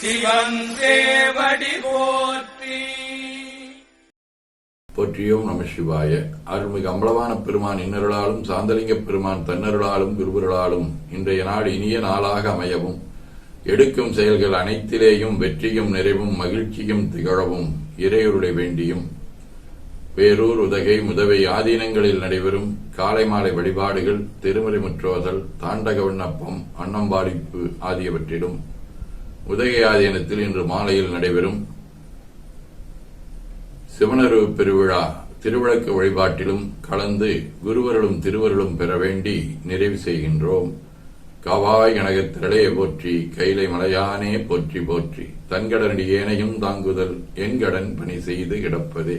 சிவன் சேவடி போற்றி. போற்றியோம் நம சிவாய. அருள்மிகு அம்பலவான பெருமான் இன்னருளாலும் சாந்தலிங்க பெருமான் தன்னருளாலும் குருவருளாலும் இன்றைய நாள் இனிய நாளாக அமையவும். எடுக்கும் செயல்கள் அனைத்திலேயும் வெற்றியும் நிறைவும் மகிழ்ச்சியும் திகழவும் இறையருளை வேண்டியும். வேரூர் உதகை முதவை ஆதீனங்களில் நடைபெறும் காலை மாலை வழிபாடுகள் திருமறை முற்றோதல் தாண்டக விண்ணப்பம் அன்னம்பாடிப்பு ஆகியவற்றிலும். உதகை ஆதீனத்தில் இன்று மாலையில் நடைபெறும் சிவனரு பெருவிழா திருவிளக்கு வழிபாட்டிலும் கலந்து குருவருளும் திருவருளும் பெற வேண்டி நிறைவு செய்கின்றோம். காவாய் கனகத்திரளே போற்றி கைலை மலையானே போற்றி போற்றி. தன்கடனடி ஏனையும் தாங்குதல் என்கடன் பணி செய்து கிடப்பதே.